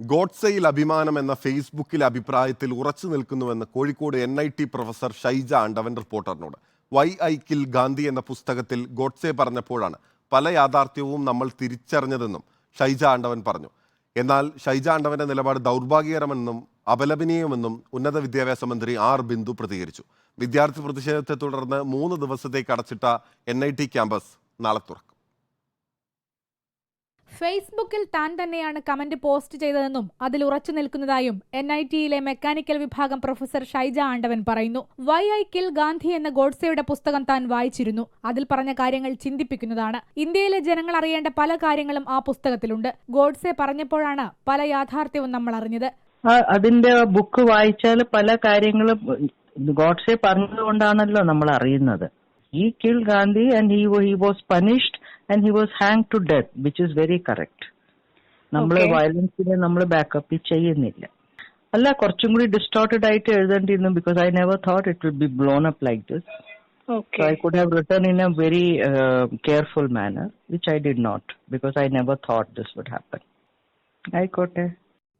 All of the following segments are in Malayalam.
ഗോഡ്സയിൽ അഭിമാനം എന്ന ഫേസ്ബുക്കിലെ അഭിപ്രായത്തിൽ ഉറച്ചു നിൽക്കുന്നുവെന്ന് Kozhikode N I T professor Shaija Andavan റിപ്പോർട്ടറിനോട്. Why I kill Gandhi എന്ന പുസ്തകത്തിൽ ഗോഡ്സെ പറഞ്ഞപ്പോഴാണ് പല യാഥാർത്ഥ്യവും നമ്മൾ തിരിച്ചറിഞ്ഞതെന്നും ഷൈജ ആണ്ടവൻ പറഞ്ഞു. എന്നാൽ ഷൈജ ആണ്ടവന്റെ നിലപാട് ദൗർഭാഗ്യകരമെന്നും അപലപനീയമെന്നും ഉന്നത വിദ്യാഭ്യാസ മന്ത്രി ആർ ബിന്ദു പ്രതികരിച്ചു. വിദ്യാർത്ഥി പ്രതിഷേധത്തെ തുടർന്ന് മൂന്ന് ദിവസത്തേക്ക് അടച്ചിട്ട എൻ ക്യാമ്പസ് നാളെ തുറക്കും. ഫേസ്ബുക്കിൽ താൻ തന്നെയാണ് കമന്റ് പോസ്റ്റ് ചെയ്തതെന്നും അതിൽ ഉറച്ചു നിൽക്കുന്നതായും എൻ ഐ ടിയിലെ മെക്കാനിക്കൽ വിഭാഗം പ്രൊഫസർ ഷൈജ ആണ്ടവൻ പറയുന്നു. വൈ ഐ കിൽ ഗാന്ധി എന്ന ഗോഡ്സെയുടെ പുസ്തകം താൻ വായിച്ചിരുന്നു. അതിൽ പറഞ്ഞ കാര്യങ്ങൾ ചിന്തിപ്പിക്കുന്നതാണ്. ഇന്ത്യയിലെ ജനങ്ങൾ അറിയേണ്ട പല കാര്യങ്ങളും ആ പുസ്തകത്തിലുണ്ട്. ഗോഡ്സെ പറഞ്ഞപ്പോഴാണ് പല യാഥാർത്ഥ്യവും നമ്മൾ അറിഞ്ഞത്. അതിന്റെ ബുക്ക് വായിച്ചാൽ പല കാര്യങ്ങളും ഗോഡ്സെ പറഞ്ഞതുകൊണ്ടാണല്ലോ നമ്മൾ അറിയുന്നത്. ഈ kill Gandhi and he was punished And he was hang to death which is very correct നമ്മൾ വയലൻസിനെ നമ്മൾ ബാക്കപ്പ് ചെയ്യുന്നില്ല അല്ല കുറച്ചും കൂടി ഡിസ്റ്റോർട്ടഡ് ആയിട്ട് എഴുതേണ്ടിയിരുന്നു because I never thought it will be blown up like this So I could have written in a very uh, careful manner, which I did not because I never thought this would happen. ആയിക്കോട്ടെ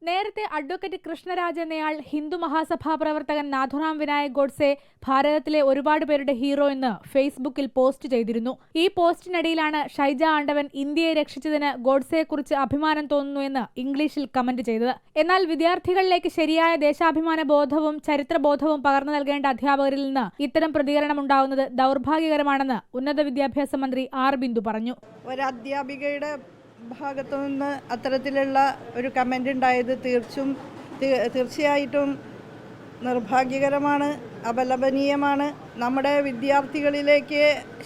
നേരത്തെ അഡ്വക്കേറ്റ് കൃഷ്ണരാജ് എന്നയാൾ ഹിന്ദു മഹാസഭാ പ്രവർത്തകൻ നാഥുറാം വിനായക് ഗോഡ്സെ ഭാരതത്തിലെ ഒരുപാട് പേരുടെ ഹീറോ എന്ന് ഫേസ്ബുക്കിൽ പോസ്റ്റ് ചെയ്തിരുന്നു. ഈ പോസ്റ്റിനിടയിലാണ് ഷൈജ ആണ്ടവൻ ഇന്ത്യയെ രക്ഷിച്ചതിന് ഗോഡ്സെയെക്കുറിച്ച് അഭിമാനം തോന്നുന്നു എന്ന് ഇംഗ്ലീഷിൽ കമന്റ് ചെയ്തത്. എന്നാൽ വിദ്യാർത്ഥികളിലേക്ക് ശരിയായ ദേശാഭിമാന ബോധവും ചരിത്രബോധവും പകർന്നു നൽകേണ്ട അധ്യാപകരിൽ നിന്ന് ഇത്തരം പ്രതികരണം ഉണ്ടാവുന്നത് ദൗർഭാഗ്യകരമാണെന്ന് ഉന്നത വിദ്യാഭ്യാസ മന്ത്രി ആർ ബിന്ദു പറഞ്ഞു. ഒരു അധ്യാപികയുടെ ഭാഗത്തു നിന്ന് അത്തരത്തിലുള്ള ഒരു കമന്റ് ഉണ്ടായത് തീർച്ചും തീർച്ചയായിട്ടും നിർഭാഗ്യകരമാണ് അപലപനീയമാണ്. നമ്മുടെ വിദ്യാർത്ഥികളിലേക്ക്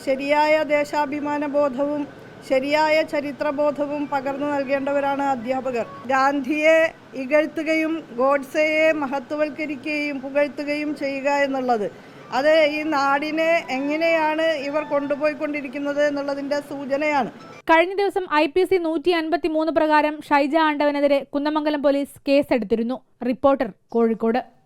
ശരിയായ ദേശാഭിമാന ബോധവും ശരിയായ ചരിത്രബോധവും പകർന്നു നൽകേണ്ടവരാണ് അധ്യാപകർ. ഗാന്ധിയെ ഇകഴ്ത്തുകയും ഗോഡ്സയെ മഹത്വവൽക്കരിക്കുകയും പുകഴ്ത്തുകയും ചെയ്യുക എന്നുള്ളത് അത് ഈ നാടിനെ എങ്ങനെയാണ് ഇവർ കൊണ്ടുപോയിക്കൊണ്ടിരിക്കുന്നത് എന്നുള്ളതിന്റെ സൂചനയാണ്. കഴിഞ്ഞ ദിവസം ഐ പി സി നൂറ്റി അൻപത്തി മൂന്ന് പ്രകാരം ഷൈജ ആണ്ടവനെതിരെ കുന്നമംഗലം പോലീസ് കേസെടുത്തിരുന്നു. റിപ്പോർട്ടർ കോഴിക്കോട്.